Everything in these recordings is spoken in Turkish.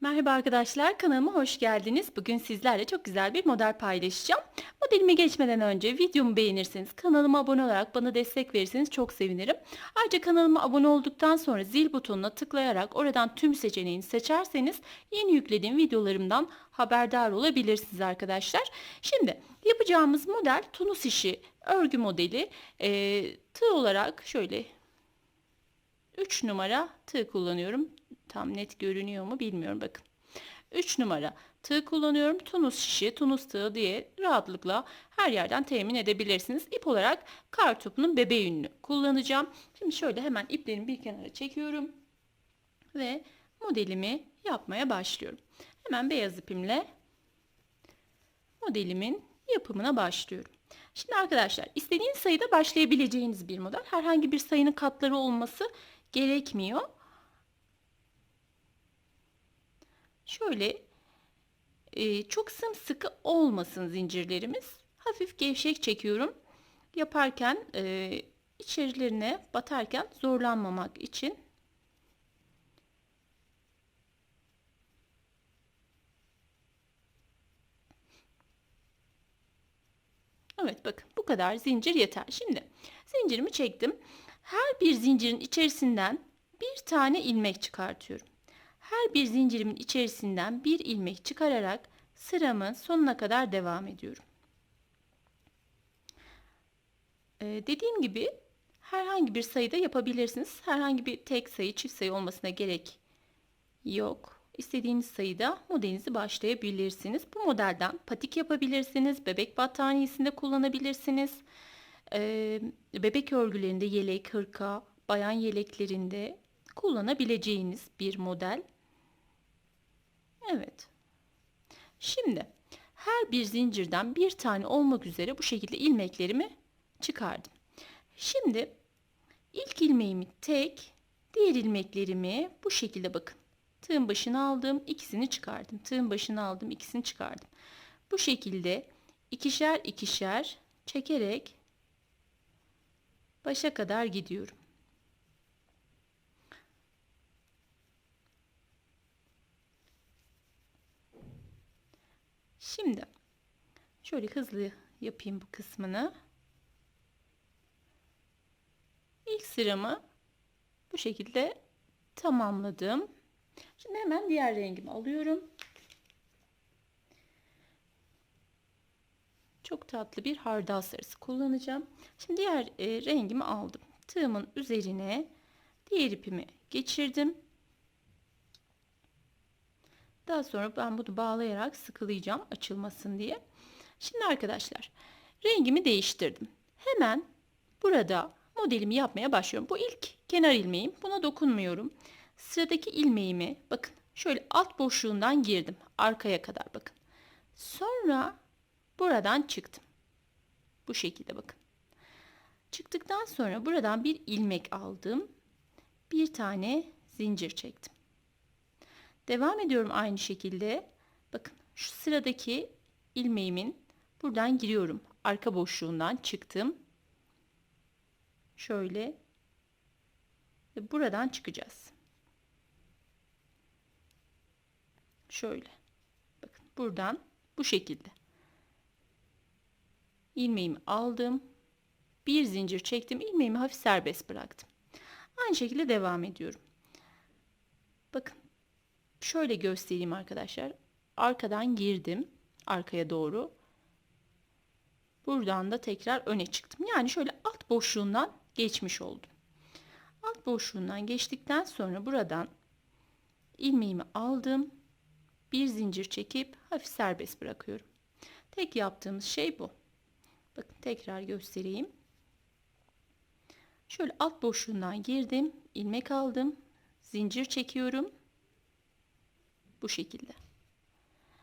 Merhaba arkadaşlar, kanalıma hoş geldiniz. Bugün sizlerle çok güzel bir model paylaşacağım. Modelime geçmeden önce videomu beğenirseniz, kanalıma abone olarak bana destek verirseniz çok sevinirim. Ayrıca kanalıma abone olduktan sonra zil butonuna tıklayarak oradan tüm seçeneğini seçerseniz yeni yüklediğim videolarımdan haberdar olabilirsiniz arkadaşlar. Şimdi yapacağımız model tunus işi örgü modeli. Ee, tığ olarak şöyle 3 numara tığ kullanıyorum. Tam net görünüyor mu bilmiyorum bakın. 3 numara tığ kullanıyorum. Tunus şişi, tunus tığı diye rahatlıkla her yerden temin edebilirsiniz. İp olarak kar topunun bebe yününü kullanacağım. Şimdi şöyle hemen iplerimi bir kenara çekiyorum. Ve modelimi yapmaya başlıyorum. Hemen beyaz ipimle modelimin yapımına başlıyorum. Şimdi arkadaşlar istediğiniz sayıda başlayabileceğiniz bir model. Herhangi bir sayının katları olması gerekmiyor. Şöyle e, çok sımsıkı olmasın zincirlerimiz. Hafif gevşek çekiyorum. Yaparken e, içerilerine batarken zorlanmamak için. Evet bakın bu kadar zincir yeter. Şimdi zincirimi çektim. Her bir zincirin içerisinden bir tane ilmek çıkartıyorum. Her bir zincirimin içerisinden bir ilmek çıkararak sıramın sonuna kadar devam ediyorum. Ee, dediğim gibi herhangi bir sayıda yapabilirsiniz. Herhangi bir tek sayı, çift sayı olmasına gerek yok. İstediğiniz sayıda modelinizi başlayabilirsiniz. Bu modelden patik yapabilirsiniz. Bebek battaniyesinde kullanabilirsiniz. Ee, bebek örgülerinde yelek, hırka, bayan yeleklerinde kullanabileceğiniz bir model. Evet. Şimdi her bir zincirden bir tane olmak üzere bu şekilde ilmeklerimi çıkardım. Şimdi ilk ilmeğimi tek, diğer ilmeklerimi bu şekilde bakın. Tığın başına aldım, ikisini çıkardım. Tığın başına aldım, ikisini çıkardım. Bu şekilde ikişer ikişer çekerek başa kadar gidiyorum. Şimdi şöyle hızlı yapayım bu kısmını. İlk sıramı bu şekilde tamamladım. Şimdi hemen diğer rengimi alıyorum. Çok tatlı bir hardal sarısı kullanacağım. Şimdi diğer e, rengimi aldım. Tığımın üzerine diğer ipimi geçirdim. Daha sonra ben bunu bağlayarak sıkılayacağım açılmasın diye. Şimdi arkadaşlar rengimi değiştirdim. Hemen burada modelimi yapmaya başlıyorum. Bu ilk kenar ilmeğim. Buna dokunmuyorum. Sıradaki ilmeğimi bakın şöyle alt boşluğundan girdim. Arkaya kadar bakın. Sonra buradan çıktım. Bu şekilde bakın. Çıktıktan sonra buradan bir ilmek aldım. Bir tane zincir çektim. Devam ediyorum aynı şekilde. Bakın şu sıradaki ilmeğimin buradan giriyorum. Arka boşluğundan çıktım. Şöyle ve buradan çıkacağız. Şöyle. Bakın buradan bu şekilde. ilmeğimi aldım. Bir zincir çektim. ilmeğimi hafif serbest bıraktım. Aynı şekilde devam ediyorum. Bakın şöyle göstereyim arkadaşlar. Arkadan girdim. Arkaya doğru. Buradan da tekrar öne çıktım. Yani şöyle alt boşluğundan geçmiş oldum. Alt boşluğundan geçtikten sonra buradan ilmeğimi aldım. Bir zincir çekip hafif serbest bırakıyorum. Tek yaptığımız şey bu. Bakın tekrar göstereyim. Şöyle alt boşluğundan girdim. ilmek aldım. Zincir çekiyorum. Bu şekilde.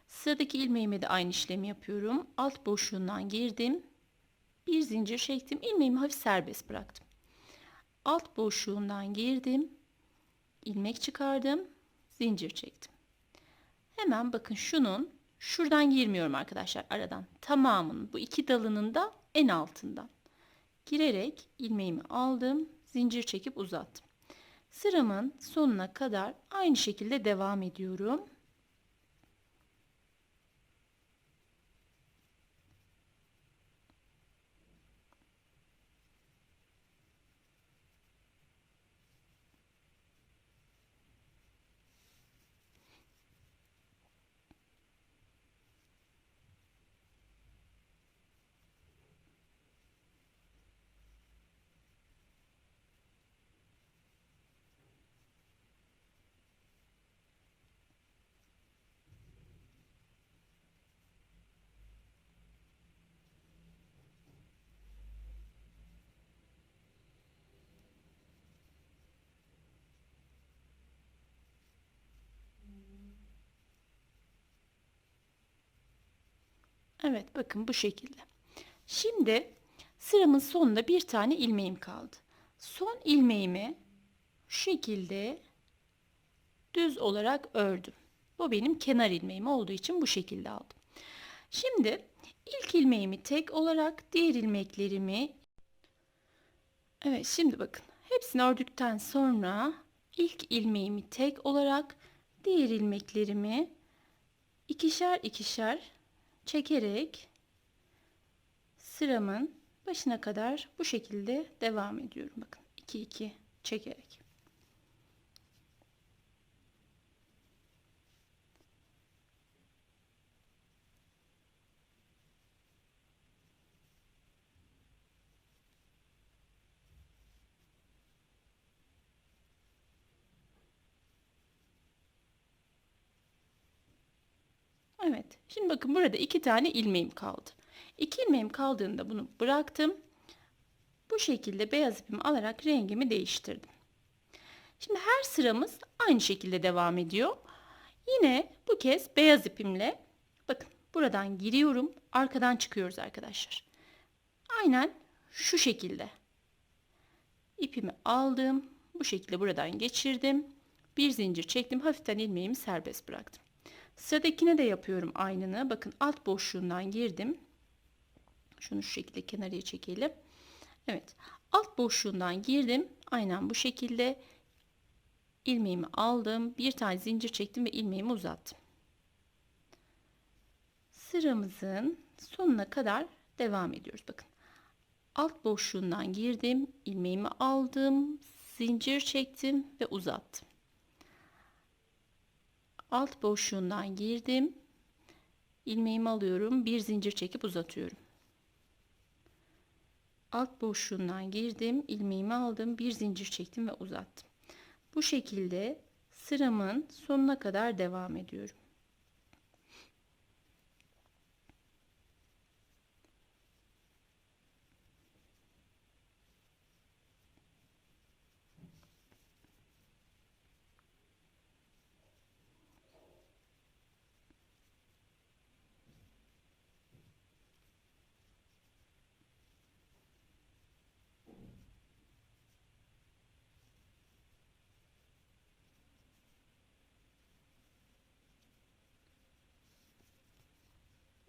Sıradaki ilmeğime de aynı işlemi yapıyorum. Alt boşluğundan girdim. Bir zincir çektim. ilmeğimi hafif serbest bıraktım. Alt boşluğundan girdim. ilmek çıkardım. Zincir çektim. Hemen bakın şunun şuradan girmiyorum arkadaşlar aradan. Tamamının bu iki dalının da en altından girerek ilmeğimi aldım. Zincir çekip uzattım. Sıramın sonuna kadar aynı şekilde devam ediyorum. Evet bakın bu şekilde. Şimdi sıramın sonunda bir tane ilmeğim kaldı. Son ilmeğimi şu şekilde düz olarak ördüm. Bu benim kenar ilmeğim olduğu için bu şekilde aldım. Şimdi ilk ilmeğimi tek olarak diğer ilmeklerimi Evet şimdi bakın hepsini ördükten sonra ilk ilmeğimi tek olarak diğer ilmeklerimi ikişer ikişer çekerek sıramın başına kadar bu şekilde devam ediyorum. Bakın 2 2 çekerek. Evet. Şimdi bakın burada iki tane ilmeğim kaldı. İki ilmeğim kaldığında bunu bıraktım. Bu şekilde beyaz ipimi alarak rengimi değiştirdim. Şimdi her sıramız aynı şekilde devam ediyor. Yine bu kez beyaz ipimle bakın buradan giriyorum. Arkadan çıkıyoruz arkadaşlar. Aynen şu şekilde. İpimi aldım. Bu şekilde buradan geçirdim. Bir zincir çektim. Hafiften ilmeğimi serbest bıraktım. Sıradakine de yapıyorum aynını. Bakın alt boşluğundan girdim. Şunu şu şekilde kenarıya çekelim. Evet. Alt boşluğundan girdim. Aynen bu şekilde ilmeğimi aldım. Bir tane zincir çektim ve ilmeğimi uzattım. Sıramızın sonuna kadar devam ediyoruz. Bakın. Alt boşluğundan girdim. ilmeğimi aldım. Zincir çektim ve uzattım alt boşluğundan girdim. ilmeğimi alıyorum. Bir zincir çekip uzatıyorum. Alt boşluğundan girdim. ilmeğimi aldım. Bir zincir çektim ve uzattım. Bu şekilde sıramın sonuna kadar devam ediyorum.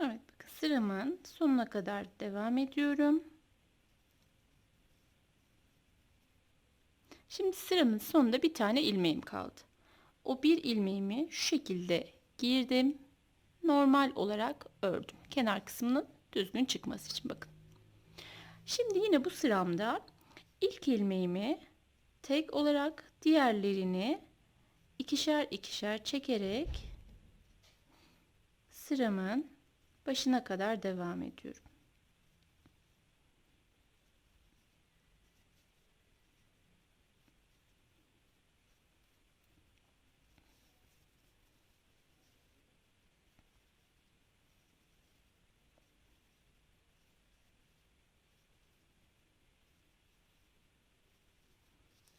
Evet bakın sıramın sonuna kadar devam ediyorum. Şimdi sıramın sonunda bir tane ilmeğim kaldı. O bir ilmeğimi şu şekilde girdim. Normal olarak ördüm. Kenar kısmının düzgün çıkması için bakın. Şimdi yine bu sıramda ilk ilmeğimi tek olarak diğerlerini ikişer ikişer çekerek sıramın başına kadar devam ediyorum.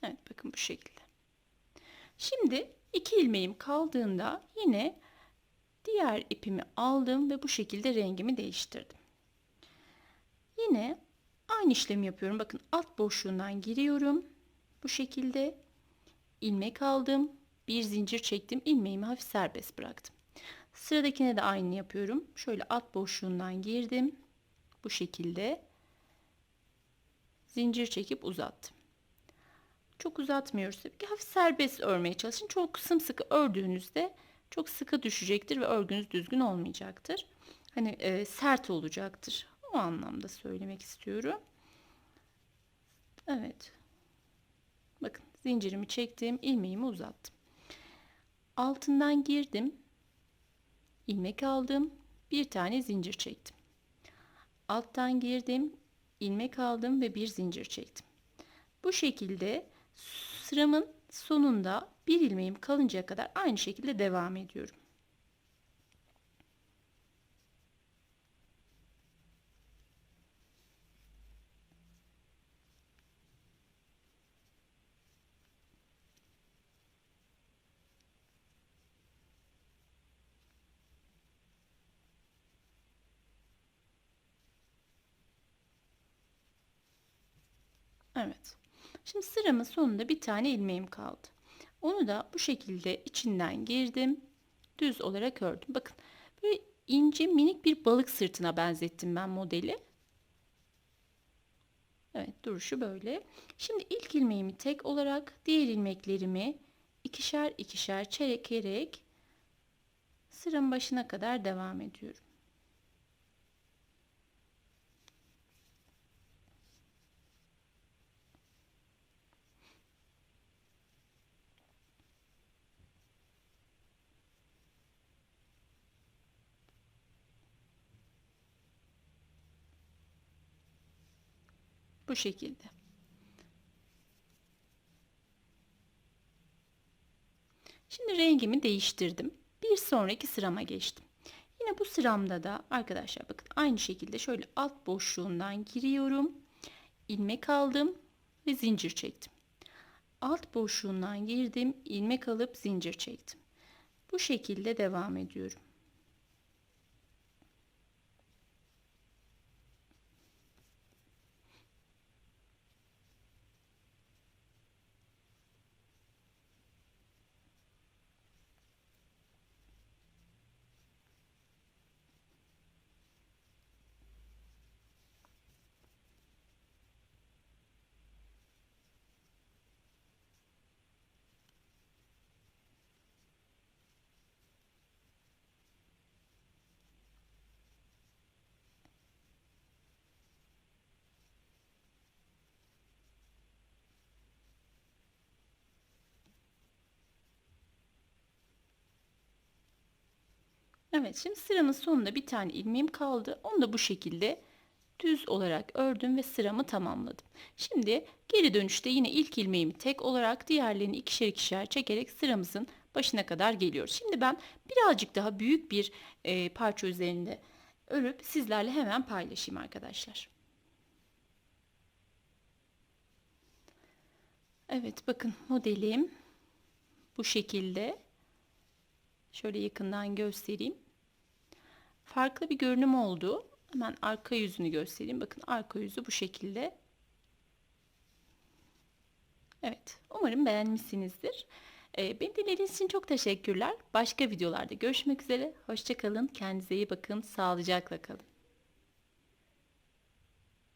Evet bakın bu şekilde. Şimdi iki ilmeğim kaldığında yine Diğer ipimi aldım ve bu şekilde rengimi değiştirdim. Yine aynı işlemi yapıyorum. Bakın alt boşluğundan giriyorum. Bu şekilde ilmek aldım. Bir zincir çektim. ilmeğimi hafif serbest bıraktım. Sıradakine de aynı yapıyorum. Şöyle alt boşluğundan girdim. Bu şekilde zincir çekip uzattım. Çok uzatmıyoruz tabii ki. Hafif serbest örmeye çalışın. Çok sımsıkı ördüğünüzde çok sıkı düşecektir ve örgünüz düzgün olmayacaktır. Hani e, sert olacaktır. O anlamda söylemek istiyorum. Evet. Bakın zincirimi çektim, ilmeğimi uzattım. Altından girdim. ilmek aldım. Bir tane zincir çektim. Alttan girdim, ilmek aldım ve bir zincir çektim. Bu şekilde sıramın sonunda bir ilmeğim kalıncaya kadar aynı şekilde devam ediyorum. Evet. Şimdi sıramın sonunda bir tane ilmeğim kaldı. Onu da bu şekilde içinden girdim. Düz olarak ördüm. Bakın böyle ince minik bir balık sırtına benzettim ben modeli. Evet duruşu böyle. Şimdi ilk ilmeğimi tek olarak diğer ilmeklerimi ikişer ikişer çekerek sıranın başına kadar devam ediyorum. Bu şekilde. Şimdi rengimi değiştirdim. Bir sonraki sırama geçtim. Yine bu sıramda da arkadaşlar bakın aynı şekilde şöyle alt boşluğundan giriyorum. ilmek aldım ve zincir çektim. Alt boşluğundan girdim, ilmek alıp zincir çektim. Bu şekilde devam ediyorum. Evet şimdi sıramın sonunda bir tane ilmeğim kaldı. Onu da bu şekilde düz olarak ördüm ve sıramı tamamladım. Şimdi geri dönüşte yine ilk ilmeğimi tek olarak diğerlerini ikişer ikişer çekerek sıramızın başına kadar geliyoruz. Şimdi ben birazcık daha büyük bir e, parça üzerinde örüp sizlerle hemen paylaşayım arkadaşlar. Evet bakın modelim bu şekilde. Şöyle yakından göstereyim. Farklı bir görünüm oldu. Hemen arka yüzünü göstereyim. Bakın arka yüzü bu şekilde. Evet. Umarım beğenmişsinizdir. Ee, beni dinlediğiniz için çok teşekkürler. Başka videolarda görüşmek üzere. Hoşçakalın. Kendinize iyi bakın. Sağlıcakla kalın.